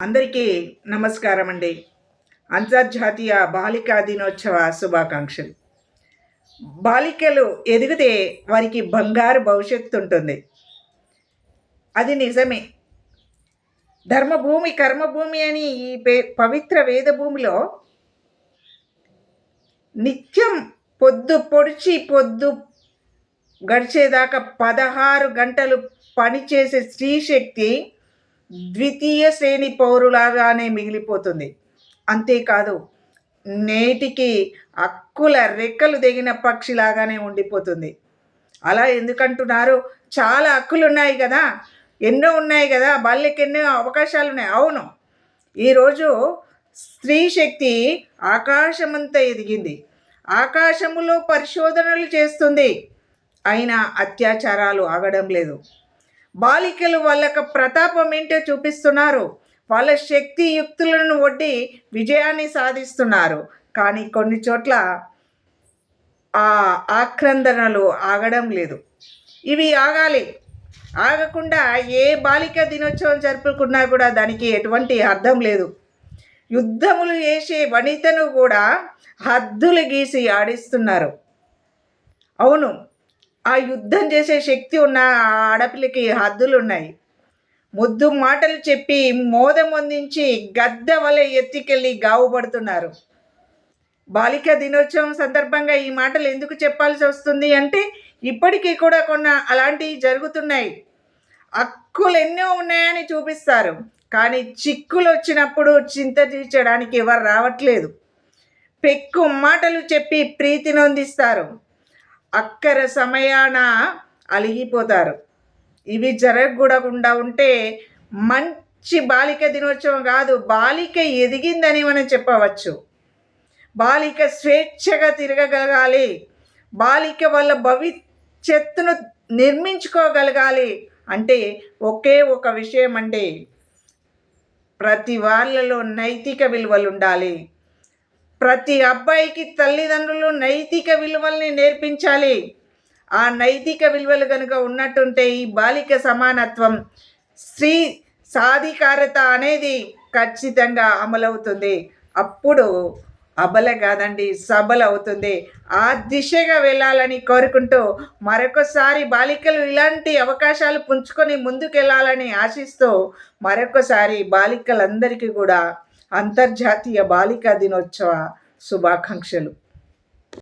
అందరికీ నమస్కారం అండి అంతర్జాతీయ బాలికా దినోత్సవ శుభాకాంక్షలు. బాలికలు ఎదిగితే వారికి బంగారు భవిష్యత్తు ఉంటుంది. అది నిజమే. ధర్మభూమి కర్మభూమి అని ఈ పే పవిత్ర వేదభూమిలో నిత్యం పొద్దు పొడిచి పొద్దు గడిచేదాకా పదహారు గంటలు పనిచేసే స్త్రీ శక్తి ద్వితీయ శ్రేణి పౌరులాగానే మిగిలిపోతుంది. అంతేకాదు నేటికి అక్కుల రెక్కలు దిగిన పక్షిలాగానే ఉండిపోతుంది. అలా ఎందుకంటున్నారు? చాలా హక్కులు ఉన్నాయి కదా. ఎన్నో ఉన్నాయి కదా. బాల్యకి ఎన్నో అవకాశాలు ఉన్నాయి అవును. ఈరోజు స్త్రీ శక్తి ఆకాశమంతా ఎదిగింది. ఆకాశములో పరిశోధనలు చేస్తుంది. అయినా అత్యాచారాలు ఆగడం లేదు. బాలికలు వాళ్ళకు ప్రతాపం ఏంటో చూపిస్తున్నారు. వాళ్ళ శక్తి యుక్తులను ఒడ్డి విజయాన్ని సాధిస్తున్నారు. కానీ కొన్ని చోట్ల ఆ ఆక్రందనలు ఆగడం లేదు. ఇవి ఆగాలి. ఆగకుండా ఏ బాలిక దినోత్సవం జరుపుకున్నా కూడా దానికి ఎటువంటి అర్థం లేదు. యుద్ధములు చేసే వనితను కూడా హద్దులు గీసి ఆడిస్తున్నారు. అవును ఆ యుద్ధం చేసే శక్తి ఉన్న ఆ ఆడపిల్లకి హద్దులు ఉన్నాయి ముద్దు మాటలు చెప్పి మోదం అందించి గద్ద వలె ఎత్తికెళ్ళి గావుపడుతున్నారు. బాలిక దినోత్సవం సందర్భంగా ఈ మాటలు ఎందుకు చెప్పాల్సి వస్తుంది అంటే ఇప్పటికీ కూడా కొన్న అలాంటివి జరుగుతున్నాయి. హక్కులు ఎన్నో ఉన్నాయని చూపిస్తారు. కానీ చిక్కులు వచ్చినప్పుడు చింత తీర్చడానికి ఎవరు రావట్లేదు. పెక్కు మాటలు చెప్పి ప్రీతి నొందిస్తారు. అక్కర సమయాన అలిగిపోతారు. ఇవి జరగకూడకుండా ఉంటే మంచి బాలిక దినోత్సవం కాదు బాలిక ఎదిగిందని మనం చెప్పవచ్చు. బాలిక స్వేచ్ఛగా తిరగగలగాలి. బాలిక వల్ల భవిష్యత్తును నిర్మించుకోగలగాలి అంటే ఒకే ఒక విషయం అంటే ప్రతి వాళ్ళలో నైతిక విలువలు ఉండాలి. ప్రతి అబ్బాయికి తల్లిదండ్రులు నైతిక విలువల్ని నేర్పించాలి. ఆ నైతిక విలువలు కనుక ఉన్నట్టుంటే ఈ బాలిక సమానత్వం స్త్రీ సాధికారత అనేది ఖచ్చితంగా అమలవుతుంది. అప్పుడు అబల కాదండి సబల అవుతుంది. ఆ దిశగా వెళ్ళాలని కోరుకుంటూ మరొకసారి బాలికలు ఇలాంటి అవకాశాలు పుంజుకొని ముందుకెళ్ళాలని ఆశిస్తూ మరొకసారి బాలికలందరికీ కూడా అంతర్జాతీయ బాలికా దినోత్సవ శుభాకాంక్షలు.